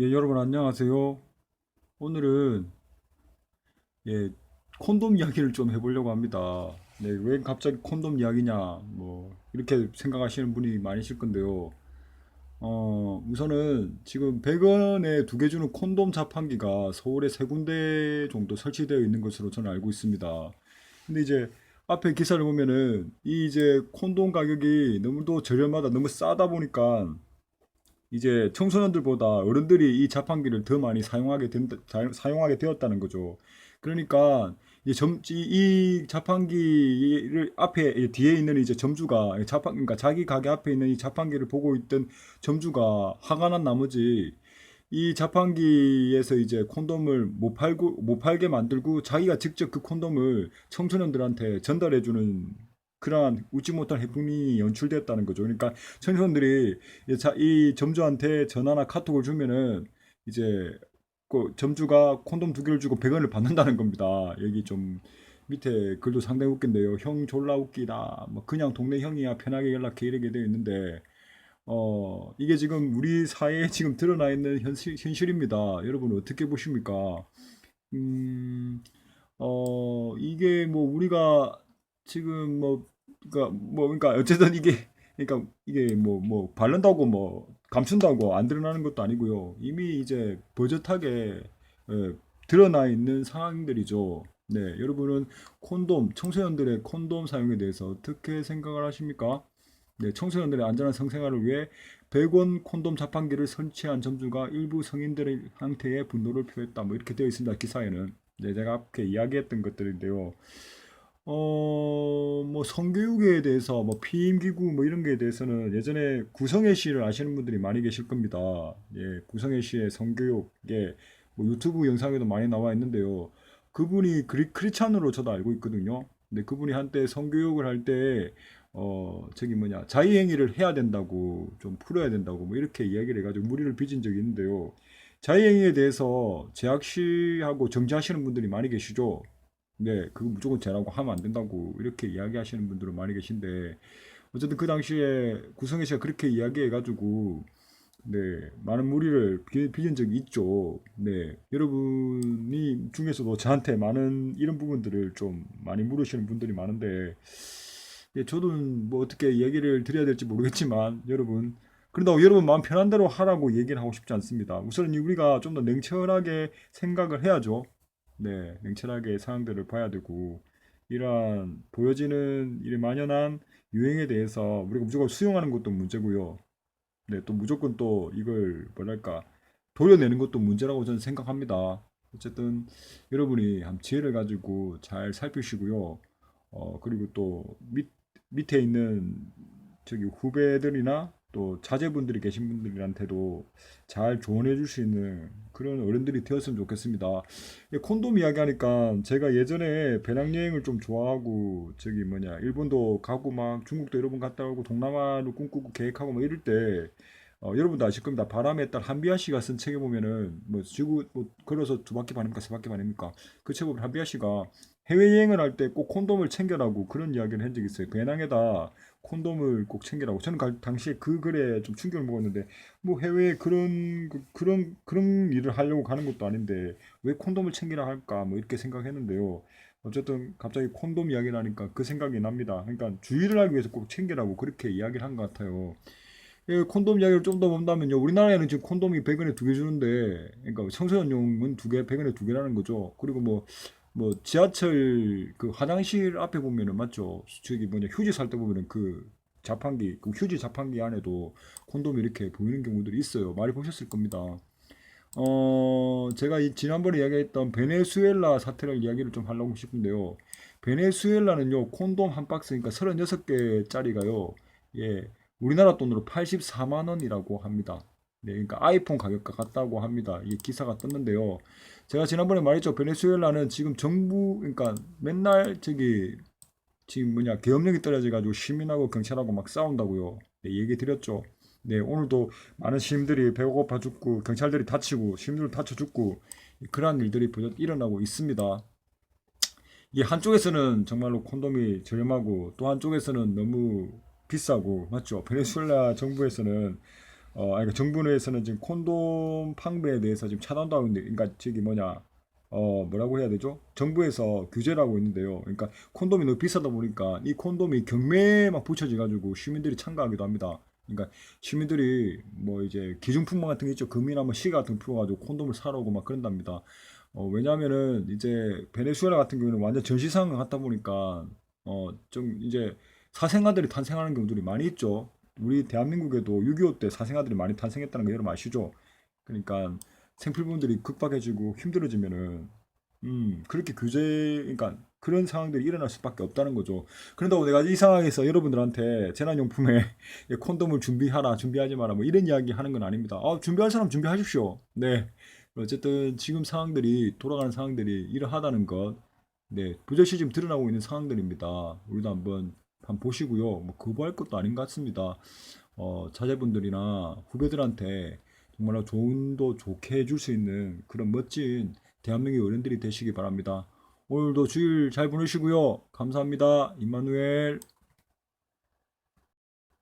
예, 여러분 안녕하세요. 오늘은 예, 콘돔 이야기를 좀 해보려고 합니다. 네, 왜 갑자기 콘돔 이야기냐, 뭐 이렇게 생각하시는 분이 많으실 건데요. 어, 우선은 지금 100원에 두 개 주는 콘돔 자판기가 서울에 세 군데 정도 설치되어 있는 것으로 저는 알고 있습니다. 근데 이제 앞에 기사를 보면은 이 이제 콘돔 가격이 너무도 저렴하다, 너무 싸다 보니까 이제 청소년들보다 어른들이 이 자판기를 더 많이 사용하게 사- 사용하게 되었다는 거죠. 그러니까 이 점, 이, 이 자판기를 앞에 이 뒤에 있는 이제 점주가 이 자판, 그러니까 자기 가게 앞에 있는 이 자판기를 보고 있던 점주가 화가 난 나머지 이 자판기에서 이제 콘돔을 못 팔고 못 팔게 만들고 자기가 직접 그 콘돔을 청소년들한테 전달해 주는 그러한 웃지 못할 해프닝이 연출됐다는 거죠. 그러니까 청소년들이 이 점주한테 전화나 카톡을 주면은 이제 그 점주가 콘돔 두 개를 주고 100원을 받는다는 겁니다. 여기 좀 밑에 글도 상당히 웃긴데요. 형 졸라 웃기다. 뭐 그냥 동네 형이야 편하게 연락해 이렇게 되어 있는데 어 이게 지금 우리 사회에 지금 드러나 있는 현실, 현실입니다. 여러분 어떻게 보십니까? 음, 어 이게 뭐 우리가 지금 뭐 그러니까 뭐 그러니까 어쨌든 이게 그러니까 이게 뭐 뭐 바른다고 뭐 감춘다고 안 드러나는 것도 아니고요. 이미 이제 버젓하게 예, 드러나 있는 상황들이죠. 네, 여러분은 콘돔, 청소년들의 콘돔 사용에 대해서 어떻게 생각을 하십니까? 네, 청소년들의 안전한 성생활을 위해 100원 콘돔 자판기를 설치한 점주가 일부 성인들의 상태에 분노를 표했다. 뭐 이렇게 되어 있습니다. 기사에는. 네, 제가 앞에 이야기했던 것들인데요. 어, 뭐 성교육에 대해서 뭐 피임기구 뭐 이런 거에 대해서는 예전에 구성애 씨를 아시는 분들이 많이 계실 겁니다. 예, 구성애 씨의 성교육에 뭐 유튜브 영상에도 많이 나와 있는데요. 그분이 크리, 크리스찬으로 저도 알고 있거든요. 근데 그분이 한때 성교육을 할 때, 어, 저기 뭐냐, 자의행위를 해야 된다고, 좀 풀어야 된다고, 뭐 이렇게 이야기를 해가지고 무리를 빚은 적이 있는데요. 자의행위에 대해서 제약시하고 정지하시는 분들이 많이 계시죠. 네, 그거 무조건 죄라고 하면 안 된다고 이렇게 이야기하시는 분들은 많이 계신데 어쨌든 그 당시에 구성애 씨가 그렇게 이야기해가지고 네, 많은 무리를 빚- 빚은 적이 있죠. 네, 여러분이 중에서도 저한테 많은 이런 부분들을 좀 많이 물으시는 분들이 많은데 예, 저도 뭐 어떻게 얘기를 드려야 될지 모르겠지만 여러분 그런다고 여러분 마음 편한 대로 하라고 얘기를 하고 싶지 않습니다. 우선 우리가 좀 더 냉철하게 생각을 해야죠. 네, 냉철하게 상황들을 봐야 되고 이러한 보여지는 이 만연한 유행에 대해서 우리가 무조건 수용하는 것도 문제고요. 네, 또 무조건 또 이걸 뭐랄까 도려내는 것도 문제라고 저는 생각합니다. 어쨌든 여러분이 한 지혜를 가지고 잘 살피시고요. 어, 그리고 또 밑, 밑에 있는 저기 후배들이나 또 자제분들이 계신 분들한테도 잘 조언해 줄 수 있는 그런 어른들이 되었으면 좋겠습니다. 이 콘돔 이야기하니까 제가 예전에 배낭여행을 좀 좋아하고 저기 뭐냐 일본도 가고 막 중국도 여러 번 갔다 오고 동남아로 꿈꾸고 계획하고 뭐 이럴 때 어, 여러분도 아실 겁니다. 바람의 딸 한비아 씨가 쓴 책에 보면은 뭐 지구 뭐 걸어서 두 바퀴 반입니까 세 바퀴 반입니까 그 책에 보면 한비아 씨가 해외여행을 할 때 꼭 콘돔을 챙겨라고 그런 이야기를 한 적이 있어요. 배낭에다 콘돔을 꼭 챙기라고. 저는 가- 당시에 그 글에 좀 충격을 먹었는데 뭐 해외에 그런 그- 그런 그런 일을 하려고 가는 것도 아닌데 왜 콘돔을 챙기라 할까 뭐 이렇게 생각했는데요. 어쨌든 갑자기 콘돔 이야기를 하니까 그 생각이 납니다. 그러니까 주의를 하기 위해서 꼭 챙기라고 그렇게 이야기를 한 것 같아요. 이 콘돔 이야기를 좀 더 본다면요. 우리나라에는 지금 콘돔이 100원에 두 개 주는데, 그러니까 청소년용은 두 개, 100원에 두 개라는 거죠. 그리고 뭐, 뭐, 지하철 그 화장실 앞에 보면은 맞죠. 저기 뭐냐, 휴지 살 때 보면은 그 자판기, 그 휴지 자판기 안에도 콘돔이 이렇게 보이는 경우들이 있어요. 많이 보셨을 겁니다. 어, 제가 이 지난번에 이야기했던 베네수엘라 사태를 이야기를 좀 하려고 싶은데요. 베네수엘라는요, 콘돔 한 박스니까 36개짜리가요, 예, 우리나라 돈으로 84만 원이라고 합니다. 네, 그러니까 아이폰 가격과 같다고 합니다. 이게 기사가 떴는데요. 제가 지난번에 말했죠. 베네수엘라는 지금 정부, 그러니까 맨날 저기, 지금 뭐냐, 계엄령이 떨어져가지고 시민하고 경찰하고 막 싸운다고요. 네, 얘기 드렸죠. 네, 오늘도 많은 시민들이 배고파 죽고, 경찰들이 다치고, 시민들 다쳐 죽고, 그러한 일들이 일어나고 있습니다. 이게 한쪽에서는 정말로 콘돔이 저렴하고 또 한쪽에서는 너무 비싸고 맞죠? 베네수엘라 정부에서는 어, 그러니까 정부 내에서는 지금 콘돔 판매에 대해서 지금 차단도 하고 있는데, 그러니까 저기 뭐냐, 어, 뭐라고 해야 되죠? 정부에서 규제를 하고 있는데요. 그러니까 콘돔이 너무 비싸다 보니까 이 콘돔이 경매에 막 붙여져가지고 시민들이 참가하기도 합니다. 그러니까 시민들이 뭐 이제 기준품목 같은 게 있죠. 금이나 뭐 시 같은 거 풀어가지고 콘돔을 사러 오고 막 그런답니다. 어, 왜냐면은 이제 베네수엘라 같은 경우는 완전 전시상을 갔다 보니까 어, 좀 이제 사생아들이 탄생하는 경우들이 많이 있죠. 우리 대한민국에도 6.25 때 사생아들이 많이 탄생했다는 거 여러분 아시죠? 그러니까 생필품들이 급박해지고 힘들어지면은 음 그렇게 규제 그러니까 그런 상황들이 일어날 수밖에 없다는 거죠. 그런다고 내가 이 상황에서 여러분들한테 재난용품에 콘돔을 준비하라 준비하지 마라 뭐 이런 이야기 하는 건 아닙니다. 아 준비할 사람 준비하십시오. 네 어쨌든 지금 상황들이 돌아가는 상황들이 이러하다는 것 네, 부적시 지금 드러나고 있는 상황들입니다. 우리도 한번 한번 보시고요. 뭐 거부할 것도 아닌 것 같습니다. 어, 자제분들이나 후배들한테 정말로 조언도 좋게 해줄 수 있는 그런 멋진 대한민국 어른들이 되시기 바랍니다. 오늘도 주일 잘 보내시고요. 감사합니다. 임마누엘.